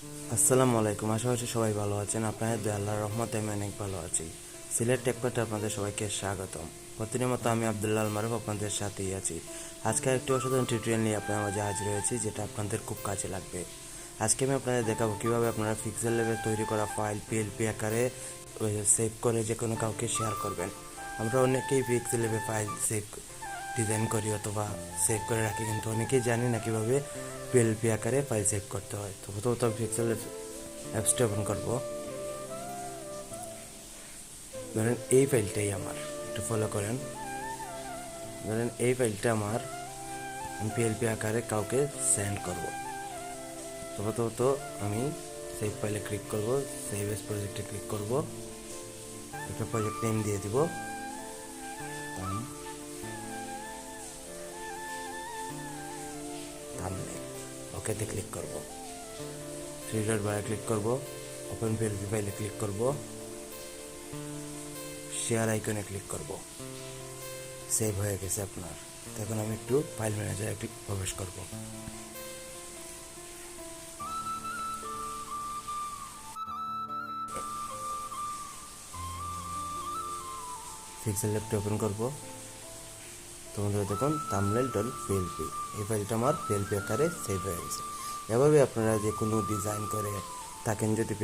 আসসালামু আলাইকুম, আশা করছি সবাই ভালো আছেন। আপনাদের দয়া আল্লাহর রহমতে আমি অনেক ভালো আছি। সিলেট টেকপাটে আপনাদের সবাইকে স্বাগতম। প্রতিদিনের মতো আমি আবদুল্লাহ আল মারুফ আপনাদের সাথেই আছি। আজকে একটি অসাধারণ টিউটোরিয়াল নিয়ে আপনার মাঝে হাজির হয়েছি, যেটা আপনাদের খুব কাজে লাগবে। আজকে আমি আপনাদের দেখাবো কীভাবে আপনারা পিক্সেল লেভেল তৈরি করা ফাইল পিএলপি আকারে সেভ করে যে কোনো কাউকে শেয়ার করবেন। আমরা অনেকেই pixel level file save design করি অথবা সেভ করে রাখি। কিন্তু অনেকেই জানি না কীভাবে পিএলপি আকারে ফাইল সেভ করতে হয়। তো প্রথমত পিক্সেল অ্যাপসটা ওপেন করব। ধরেন এই ফাইলটাই আমার। একটু ফলো করেন। ধরেন এই ফাইলটা আমার, আমি পিএলপি আকারে কাউকে সেন্ড করব। তো প্রথমত আমি সেভ ফাইলে ক্লিক করব সেভ এস প্রজেক্টে ক্লিক করব। একটা প্রজেক্ট নেম দিয়ে দিব। থাম থামনেল ওকেতে ক্লিক করব। থ্রি ডট বারে ক্লিক করব। ওপেন পিএলপি ফাইলে ক্লিক করব। শেয়ার আইকনে ক্লিক করব। সেভ হয়ে গেছে আপনার। তো এখন আমি একটু ফাইল ম্যানেজারে প্রবেশ করব। পিক্সেল ল্যাবটা ওপেন করব। তোমাদের দেখুন তামলেল ডট পিএলপি এই ফাইলটা আমার পিএলপি আকারে সেভ হয়ে গেছে। এভাবে আপনারা যে কোনো ডিজাইন করে থাকেন, যদি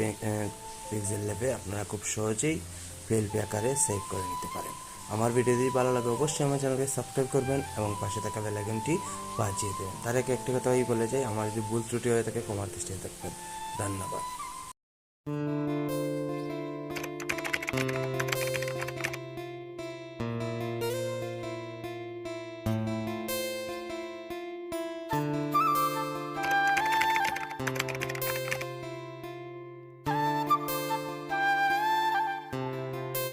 পিক্সেল ল্যাবে আপনারা খুব সহজেই পিএলপি আকারে সেভ করে নিতে পারেন। আমার ভিডিও যদি ভালো লাগে, অবশ্যই আমার চ্যানেলকে সাবস্ক্রাইব করবেন এবং পাশে থাকা বেলাইকনটি বাজিয়ে দেবেন। তার আগে একটি কথা বলে যাই, আমার যদি ভুল ত্রুটি হয়ে থাকে কমার দৃষ্টিতে থাকবেন ধন্যবাদ।